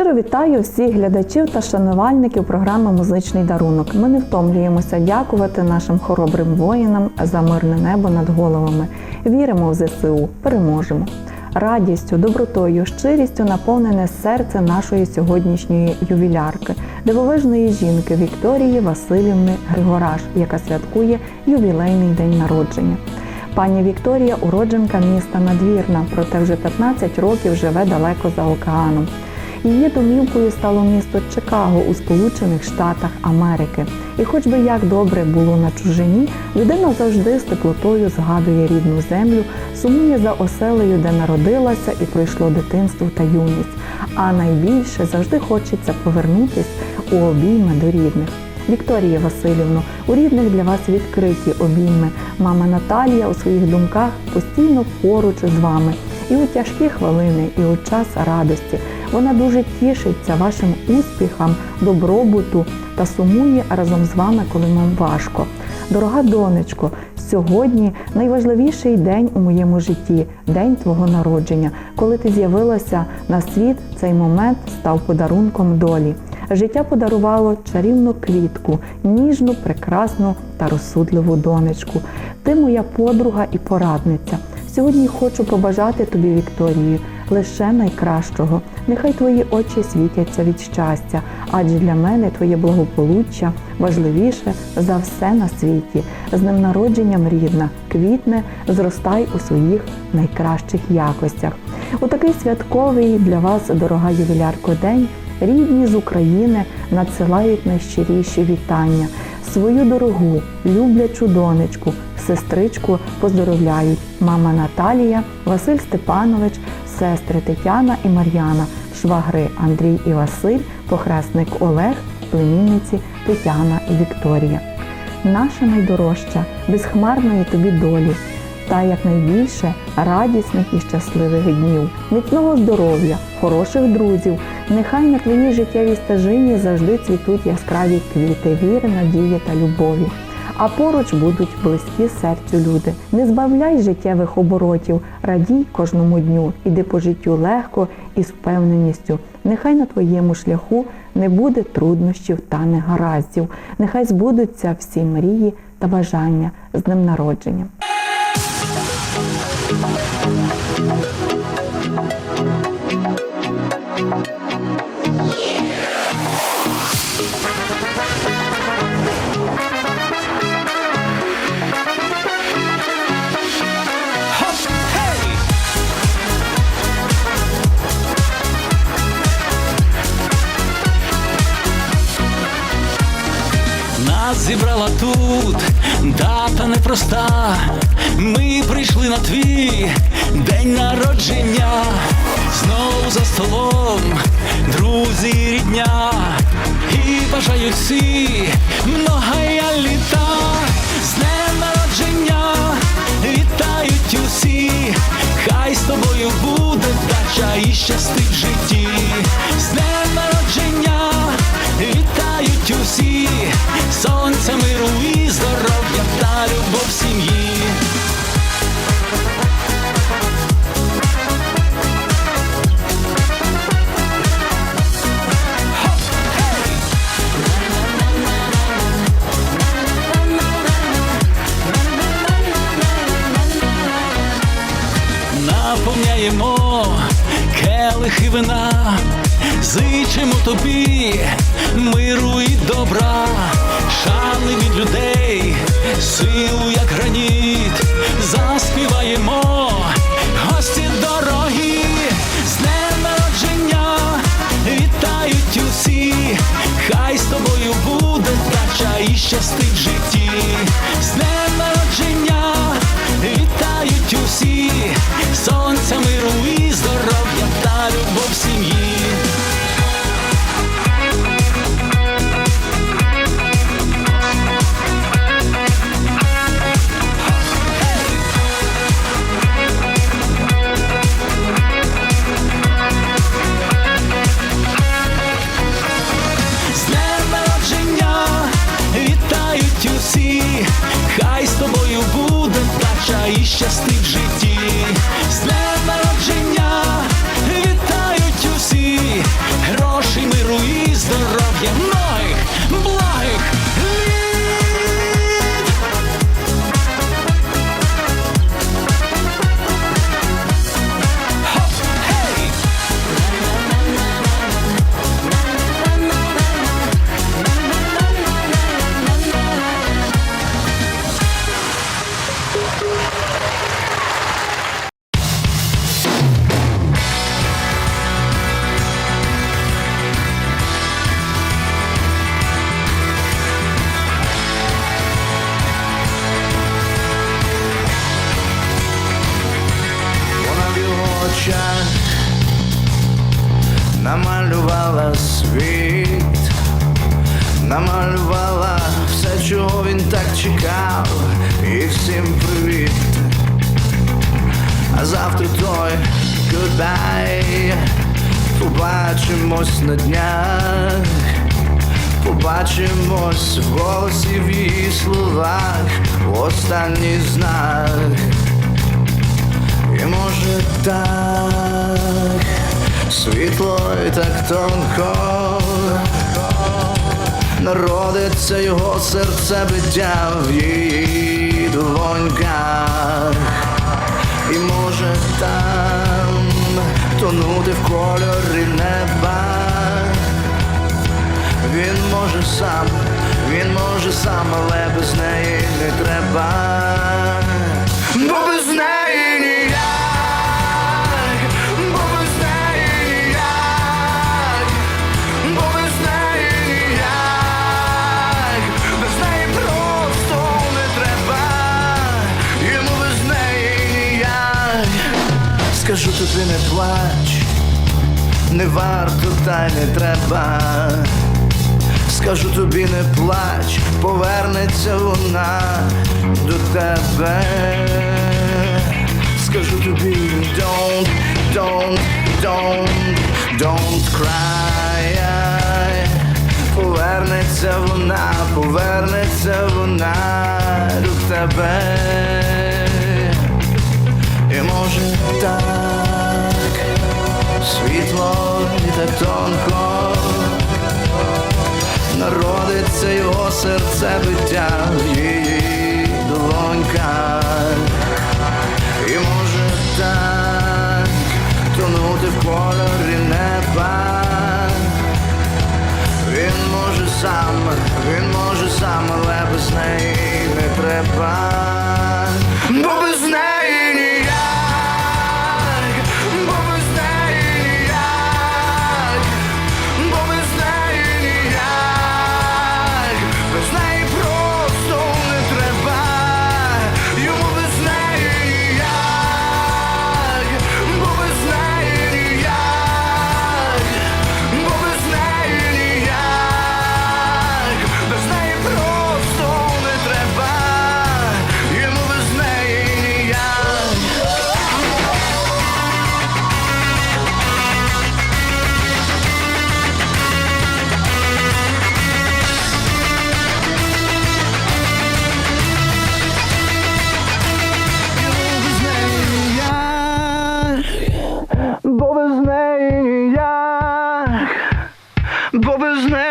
Щиро вітаю всіх глядачів та шанувальників програми Музичний дарунок. Ми не втомлюємося дякувати нашим хоробрим воїнам за мирне небо над головами. Віримо в ЗСУ, переможемо. Радістю, добротою, щирістю наповнене серце нашої сьогоднішньої ювілярки, дивовижної жінки Вікторії Васильівни Григораш, яка святкує ювілейний день народження. Пані Вікторія уродженка міста Надвірна, проте вже 15 років живе далеко за океаном. Її домівкою стало місто Чикаго у Сполучених Штатах Америки. І хоч би як добре було на чужині, людина завжди з теплотою згадує рідну землю, сумує за оселею, де народилася і пройшло дитинство та юність. А найбільше завжди хочеться повернутись у обійми до рідних. Вікторія Васильівно, у рідних для вас відкриті обійми. Мама Наталія у своїх думках постійно поруч з вами. І у тяжкі хвилини, і у час радості. Вона дуже тішиться вашим успіхам, добробуту та сумує разом з вами, коли вам важко. Дорога донечко, сьогодні найважливіший день у моєму житті день твого народження. Коли ти з'явилася на світ, цей момент став подарунком долі. Життя подарувало чарівну квітку, ніжну, прекрасну та розсудливу донечку. Ти моя подруга і порадниця. Сьогодні хочу побажати тобі, Вікторію, лише найкращого. Нехай твої очі світяться від щастя, адже для мене твоє благополуччя важливіше за все на світі. З ним народженням рідна, квітне, зростай у своїх найкращих якостях. У такий святковий для вас, дорога ювілярко, день рідні з України надсилають найщиріші вітання. Свою дорогу, люблячу донечку, сестричку поздоровляють мама Наталія, Василь Степанович, сестри Тетяна і Мар'яна, швагри Андрій і Василь, похресник Олег, племінниці Тетяна і Вікторія. Наша найдорожча, безхмарної тобі долі, та якнайбільше радісних і щасливих днів, міцного здоров'я, хороших друзів. Нехай на твоїй життєвій стежині завжди цвітуть яскраві квіти, віри, надії та любові. А поруч будуть близькі серцю люди. Не збавляй життєвих оборотів, радій кожному дню, іди по життю легко і з впевненістю. Нехай на твоєму шляху не буде труднощів та негараздів. Нехай збудуться всі мрії та бажання з ним народження. Зібрала тут дата непроста. Ми прийшли на твій день народження. Знову за столом, друзі, рідня. І бажають всі многая літа. З днем народження вітають усі. Хай з тобою буде вдача і щастить в житті. Зичимо тобі Завтра той goodbye. Побачимось на днях. Побачимось в голосі в її словах. Останній знак. І може так. Світло і так тонко. Народиться його серце биття в її долоньках і може там тонути в кольорі неба. Він може сам, він може сам, але без неї не треба. Скажу не плач, не варто та й не треба. Скажу тобі не плач, повернеться вона до тебе. Скажу тобі don't, don't, don't, don't cry. Повернеться вона, повернеться вона до тебе. І може так світло так тонко народиться його серце биття її долоньках. І може так тонути в кольорі неба. Він може сам, він може сам, але без неї не треба. Бо без неї Бо без неї